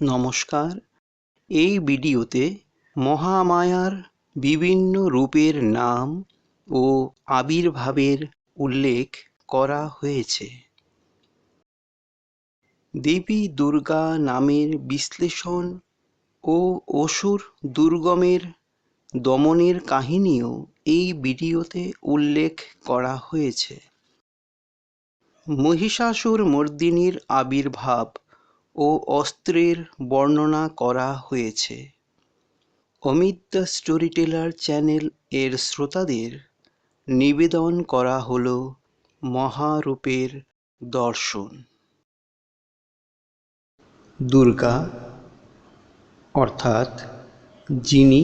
নমস্কার। এই ভিডিওতে মহামায়ার বিভিন্ন রূপের নাম ও আবির্ভাবের উল্লেখ করা হয়েছে। দেবী দুর্গা নামের বিশ্লেষণ ও অসুর দুর্গমের দমনের কাহিনীও এই ভিডিওতে উল্লেখ করা হয়েছে। মহিষাসুর মর্দিনীর আবির্ভাব ও অস্ত্রের বর্ণনা করা হয়েছে। Amit the storyteller channel এর শ্রোতাদের নিবেদন করা হল মহারূপের দর্শন। দুর্গা, অর্থাৎ যিনি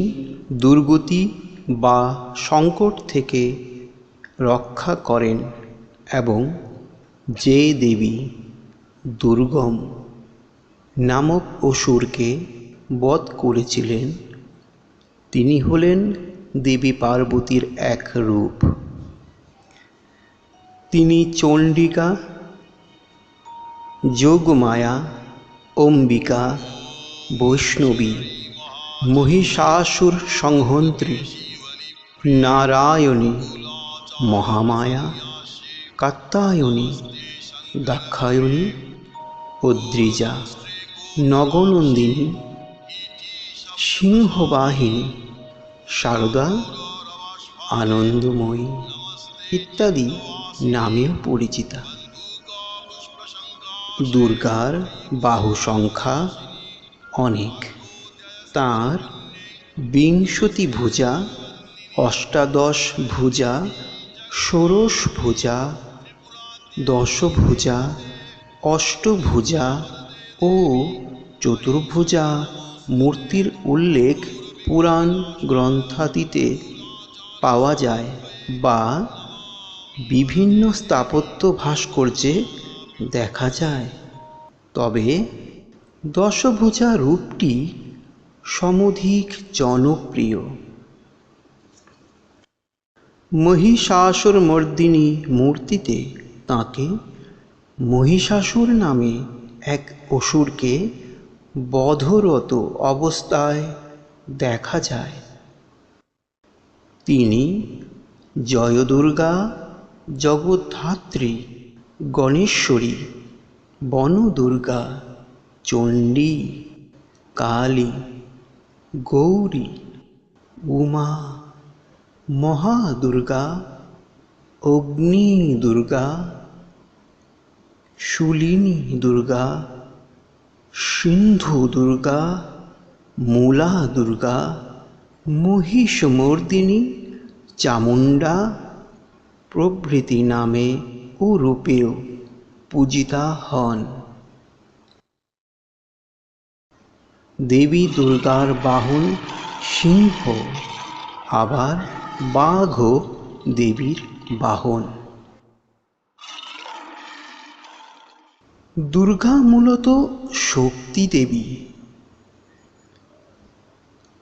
দুর্গতি বা সংকট থেকে রক্ষা করেন এবং যে দেবী দুর্গম নামক অসুরকে বধ করেছিলেন। তিনি হলেন দেবী পার্বতীর এক রূপ। তিনি চণ্ডিকা, যোগমায়া, অম্বিকা, বৈষ্ণবী, মহিষাসুর সংহন্ত্রী, নারায়ণী, মহামায়া, কাত্তায়নী দাক্ষায়ণী অদ্রিজা নগনন্দিনী, সিংহবাহিনী, সারদা, আনন্দময়ী ইত্যাদি নামেও পরিচিতা। দুর্গার বাহু সংখ্যা অনেক। তাঁর বিংশতি ভুজা, অষ্টাদশ ভুজা, ষোড়শ ভুজা, দশভুজা, অষ্টভুজা ও চতুর্ভুজা মূর্তির উল্লেখ পুরাণ গ্রন্থাদিতে পাওয়া যায় বা বিভিন্ন স্থাপত্য ভাস্কর্যে দেখা যায়। তবে দশভুজা রূপটি সমধিক জনপ্রিয়। মহিষাসুরমর্দিনী মূর্তিতে তাঁকে মহিষাসুর নামে এক অসুরকে বধরত অবস্থায় দেখা যায়। তিনি জয়দুর্গা জগদ্ধাত্রী গণেশ্বরী বনদুর্গা চণ্ডী কালী গৌরী উমা মহাদুর্গা অগ্নি দুর্গা শুলিনী দুর্গা, সিন্ধু দুর্গা, মূলা দুর্গা মহিষমর্দিনী চামুণ্ডা, প্রভৃতি নামে ও রূপেও পূজিতা হন। দেবী দুর্গার বাহন সিংহ, আবার বাঘও দেবীর বাহন। দুর্গা মূলত শক্তি দেবী।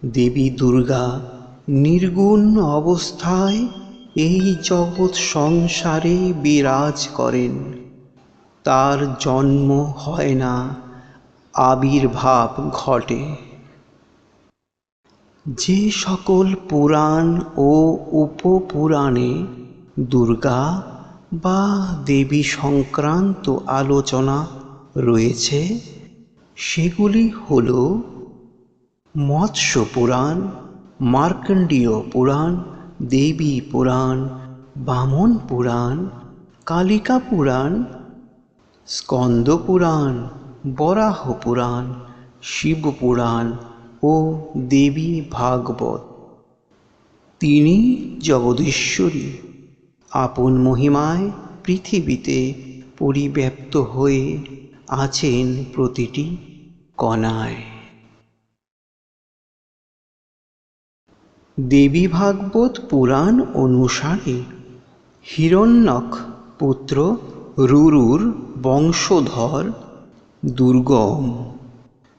দেবী দুর্গা নির্গুণ অবস্থায় এই জগৎ সংসারে বিরাজ করেন। তার জন্ম হয় না, আবির্ভাব ঘটে। যে সকল পুরাণ ও উপপুরাণে দুর্গা বা দেবী সংক্রান্ত আলোচনা রয়েছে? সেগুলি হল মৎস্য পুরাণ, মার্কণ্ডীয় পুরাণ, দেবী পুরাণ, বামন পুরাণ, কালিকা পুরাণ, স্কন্দ পুরাণ, বরাহ পুরাণ, শিব পুরাণ ও দেবী ভাগবত। তিনি জগদীশ্বরী। আপন মহিমায় পৃথিবীতে পরিব্যাপ্ত হয়ে আছেন প্রতিটি কণায়। দেবী ভাগবত পুরাণ অনুসারে হিরণ্যক পুত্র রুরুর বংশধর দুর্গম।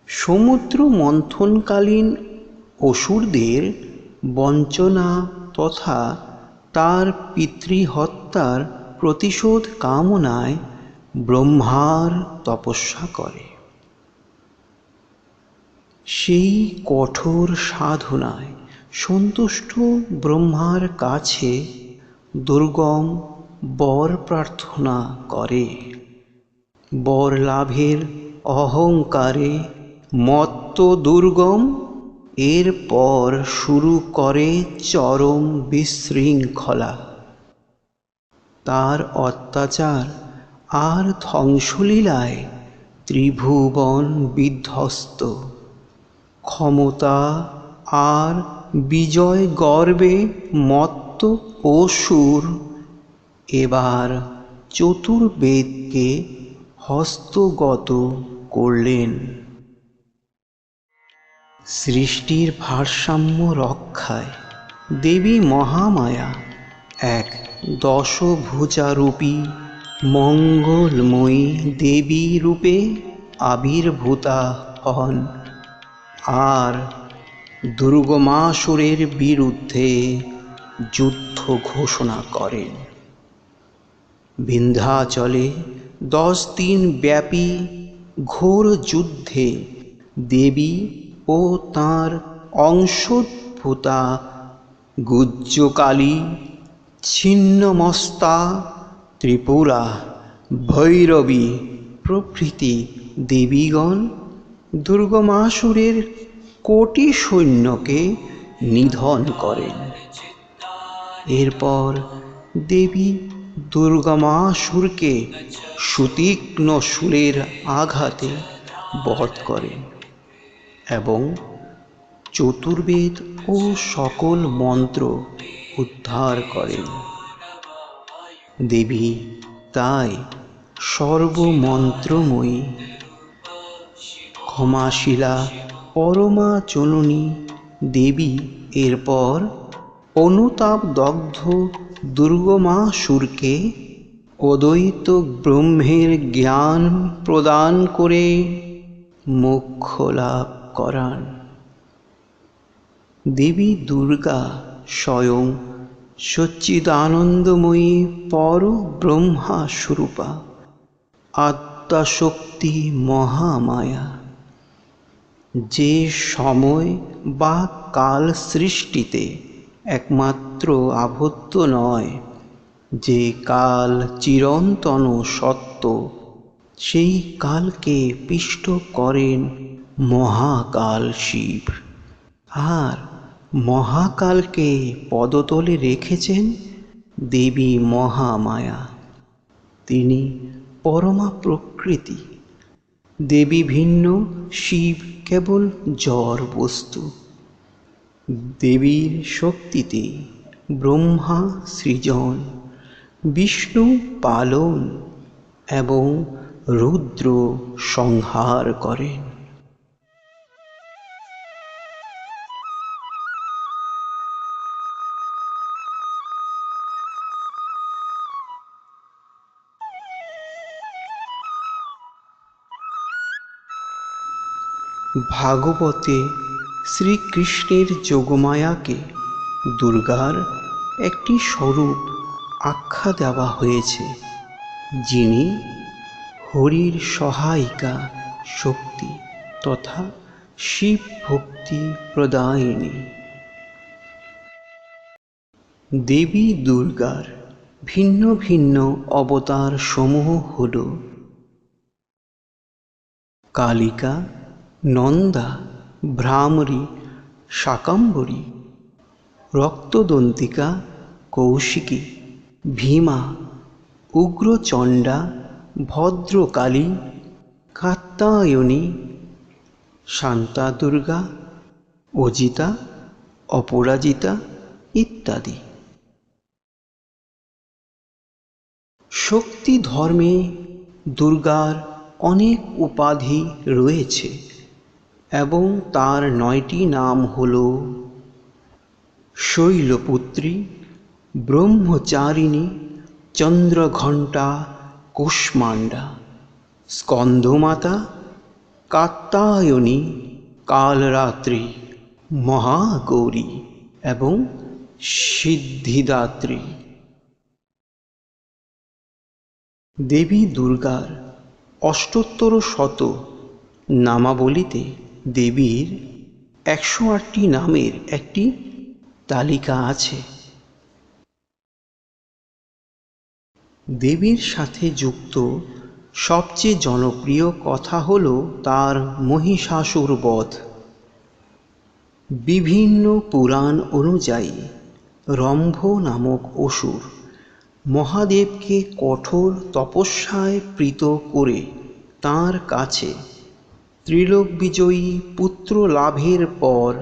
সমুদ্র মন্থনকালীন অসুরদের বঞ্চনা তথা তার পিতৃহত্যার প্রতিশোধ কামনায় ব্রহ্মার তপস্যা করে। সেই কঠোর সাধনায় সন্তুষ্ট ব্রহ্মার কাছে দুর্গম বর প্রার্থনা করে। বর লাভের অহংকারে মত্ত দুর্গম এরপর শুরু করে চরম বিশৃঙ্খলা। তার অত্যাচার আর ধ্বংসলীলায় ত্রিভুবন বিধ্বস্ত। ক্ষমতা আর বিজয় গর্বে মত্ত অসুর এবার চতুর্বেদকে হস্তগত করলেন। সৃষ্টির ভারসাম্য রক্ষায় দেবী মহামায়া এক দশভুজারূপী মঙ্গলময়ী দেবী রূপে আবির্ভূতা হন। আর দুর্গমাসুরের বিরুদ্ধে যুদ্ধ ঘোষণা করেন। বিন্ধ্যাচলে দশ দিন ব্যাপী ঘোর যুদ্ধে দেবী ও তাঁর অংশভূতা গুজ্জকালী, ছিন্নমস্তা, ত্রিপুরা, ভৈরবী প্রভৃতি দেবীগণ দুর্গমাসুরের কোটি সৈন্যকে নিধন করেন। এরপর দেবী দুর্গমাসুরকে সুতীক্ষ্ণ সুরের আঘাতে বধ করেন। এবং চতুর্বেদ ও সকল মন্ত্র উদ্ধার করেন। দেবী তাই সর্বমন্ত্রময়ী। ক্ষমাশীলা পরমা জননী দেবী, এরপর অনুতাপ দগ্ধ দুর্গমাসুরকে অদ্বৈত ব্রহ্মের জ্ঞান প্রদান করে মোক্ষ লাভ করান। দেবী দুর্গা স্বয়ং সচ্চিদানন্দময়ী পর ব্রহ্মা স্বরূপা আত্মাশক্তি মহামায়া। যে সময় বা কাল সৃষ্টিতে একমাত্র আবদ্ধ নয়, যে কাল চিরন্তন সত্য, সেই কালকে পিষ্ট করেন মহাকাল শিব। আর মহাকালকে পদতলে রেখেছেন দেবী মহামায়া। তিনি পরমা প্রকৃতি। দেবী ভিন্ন, শিব কেবল জড় বস্তু। দেবীর শক্তিতে ব্রহ্মা সৃজন, বিষ্ণু পালন এবং রুদ্র সংহার করেন। ভাগবতে শ্রীকৃষ্ণের যোগমায়াকে দুর্গার একটি স্বরূপ আখ্যা দেওয়া হয়েছে, যিনি হরির সহায়িকা শক্তি তথা শিব ভক্তি প্রদায়িনী। দেবী দুর্গার ভিন্ন ভিন্ন অবতার সমূহ হল কালিকা নন্দা, ভ্রামরী, শাকাম্বরী, রক্তদন্তিকা, কৌশিকী, ভীমা, উগ্রচণ্ডা, ভদ্রকালী কাত্তায়নী শান্তা দুর্গা অজিতা, অপরাজিতা ইত্যাদি। শক্তি ধর্মে দুর্গার অনেক উপাধি রয়েছে। এবং তার নয়টি নাম হল শৈলপুত্রী, ব্রহ্মচারিণী, চন্দ্রঘণ্টা, কুষ্মাণ্ডা স্কন্দমাতা কাত্তায়নী, কালরাত্রি, মহাগৌরী এবং সিদ্ধিদাত্রী। দেবী দুর্গার অষ্টোত্তর শত নামাবলিতে দেবীর একশো আটটি নামের একটি তালিকা আছে। দেবীর সাথে যুক্ত সবচেয়ে জনপ্রিয় কথা হল তার মহিষাসুর বধ। বিভিন্ন পুরাণ অনুযায়ী রম্ভ নামক অসুর মহাদেবকে কঠোর তপস্যায় প্রীত করে তার কাছে ত্রিলোক বিজয়ী পুত্র লাভের পর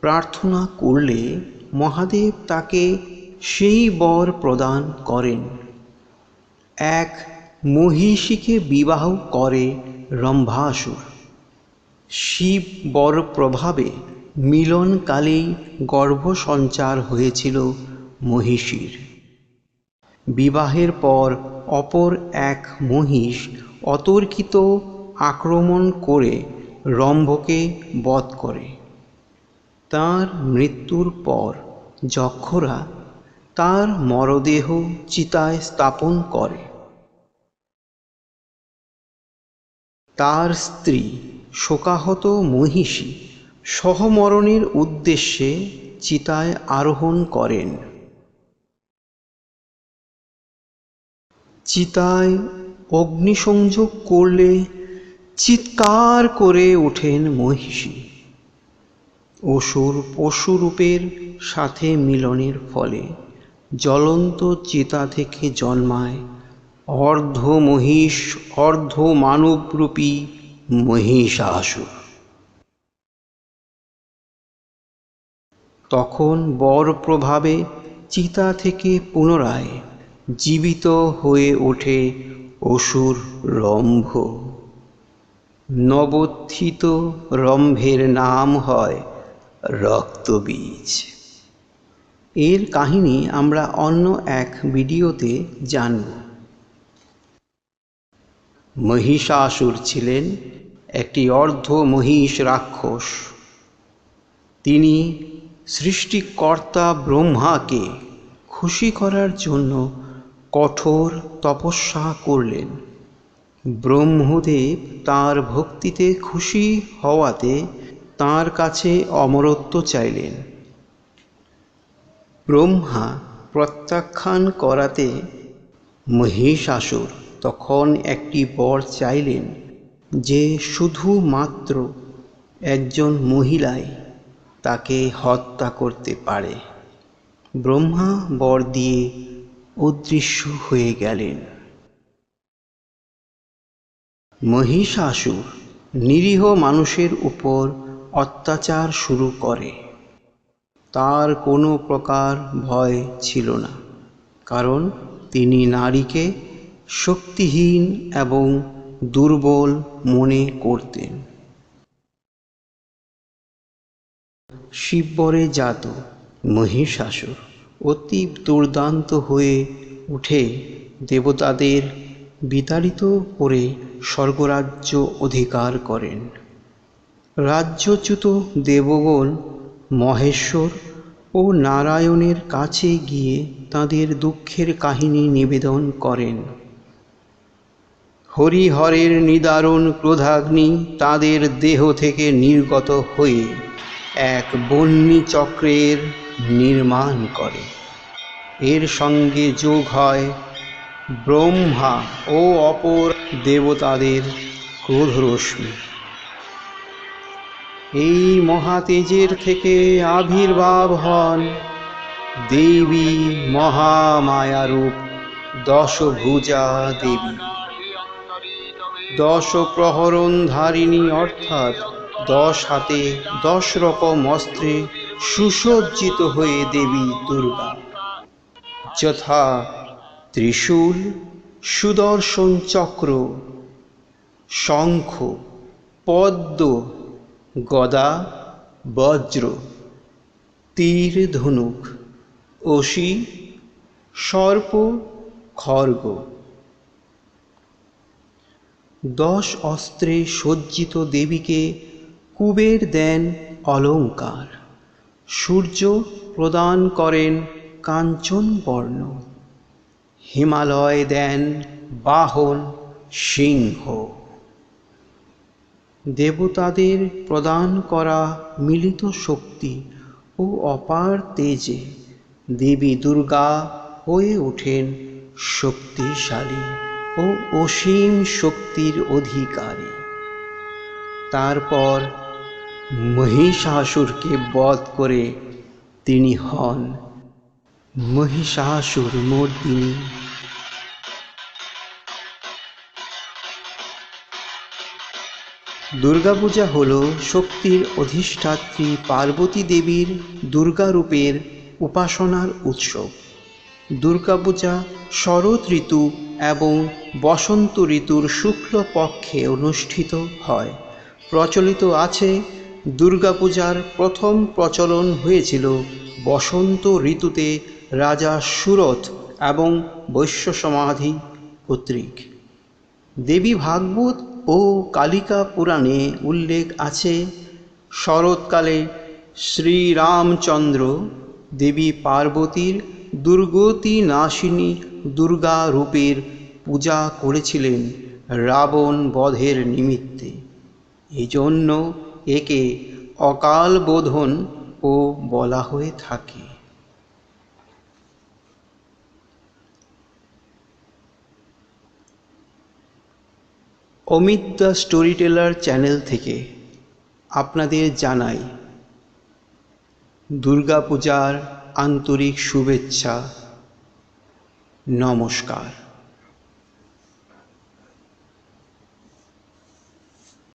প্রার্থনা করলে মহাদেব তাকে সেই বর প্রদান করেন। এক মহিষীকে বিবাহ করে রম্ভাসুর। শিব বর প্রভাবে মিলনকালেই গর্ভসঞ্চার হয়েছিল মহিষীর। বিবাহের পর অপর এক মহিষ অতর্কিত আক্রমণ করে রম্ভকে বধ করে। তার মৃত্যুর পর যক্ষরা তার মরদেহ চিতায় স্থাপন করে। তার স্ত্রী শোকাহত মহিষী সহমরণের উদ্দেশ্যে চিতায় আরোহণ করেন। চিতায় অগ্নিসংযোগ করলে চিৎকার করে ওঠেন মহিষী। অসুর পশুরূপের সাথে মিলনের ফলে জ্বলন্ত চিতা থেকে জন্মায় অর্ধ মহিষ অর্ধ মানবরূপী মহিষাসুর। তখন বর প্রভাবে চিতা থেকে পুনরায় জীবিত হয়ে ওঠে অসুর রম্ভ। নবোত্থিত রম্ভের নাম হয় রক্তবীজ। এর কাহিনী আমরা অন্য এক ভিডিওতে জানব। মহিষাসুর ছিলেন একটি অর্ধ মহিষ রাক্ষস। তিনি সৃষ্টিকর্তা ব্রহ্মাকে খুশি করার জন্য কঠোর তপস্যা করলেন। ব্রহ্মদেব তার ভক্তিতে খুশি হওয়াতে তার কাছে অমরত্ব চাইলেন। ব্রহ্মা প্রত্যাখ্যান করাতে মহিষাসুর তখন একটি বর চাইলেন যে শুধুমাত্র একজন মহিলাই তাকে হত্যা করতে পারে। ব্রহ্মা বর দিয়ে অদৃশ্য হয়ে গেলেন। মহিষাসুর নিরীহ মানুষের উপর অত্যাচার শুরু করে। তার কোনো প্রকার ভয় ছিল না, কারণ তিনি নারীকে শক্তিহীন এবং দুর্বল মনে করতেন। শিববরে জাত মহিষাসুর অতি দুর্দান্ত হয়ে উঠে দেবতাদের বিতাড়িত করে স্বর্গরাজ্য অধিকার করেন। রাজ্যচ্যুত দেবগণ মহেশ্বর ও নারায়ণের কাছে গিয়ে তাদের দুঃখের কাহিনী নিবেদন করেন। হরিহরের নিদারুণ ক্রোধাগ্নি তাদের দেহ থেকে নির্গত হয়ে এক বন্যী চক্রের নির্মাণ করে। এর সঙ্গে যোগ হয় ব্রহ্মা ও অপর দেবতাদের ক্রোধরশ্মি এই মহাতেজের থেকে আবির্ভাব হন দেবী মহামায়ারূপ দশভুজা দেবী। দশ প্রহরণ ধারিণী অর্থাৎ দশ হাতে দশ রকম অস্ত্রে সুসজ্জিত হয়ে দেবী দুর্গা। যথা ত্রিশূল, সুদর্শন চক্র, শঙ্খ, পদ্ম, গদা, বজ্র, তীর ধনুক, অসি, সর্প, খর্গ। দশ অস্ত্রে সজ্জিত দেবীকে কুবের দেন অলঙ্কার সূর্য প্রদান করেন কাঞ্চন বর্ণ হিমালয় দেন বাহন সিংহ। দেবতাদের প্রদান করা মিলিত শক্তি ও অপার তেজে দেবী দুর্গা হয়ে ওঠেন শক্তিশালী ও অসীম শক্তির অধিকারী। তারপর মহিষাসুরকে বধ করে তিনি হন মহিষাসুর মর্দিনী। দুর্গাপূজা হল শক্তির অধিষ্ঠাত্রী পার্বতী দেবীর দুর্গারূপের উপাসনার উৎসব। দুর্গাপূজা শরৎ ঋতু এবং বসন্ত ঋতুর শুক্লপক্ষে অনুষ্ঠিত হয়। প্রচলিত আছে, দুর্গাপূজার প্রথম প্রচলন হয়েছিল বসন্ত ঋতুতে রাজা সুরথ এবং বৈশ্য সমাধি কর্তৃক। দেবী ভাগবত ও কালিকা পুরাণে উল্লেখ আছে, শরৎকালে শ্রীরামচন্দ্র দেবী পার্বতীর দুর্গতি নাশিনী দুর্গা রূপের পূজা করেছিলেন রাবণ বধের নিমিত্তে। এজন্য একে অকাল বোধন ও বলা হয়ে থাকে। Amit the storyteller channel থেকে আপনাদের জানাই দুর্গাপূজার আন্তরিক শুভেচ্ছা। নমস্কার।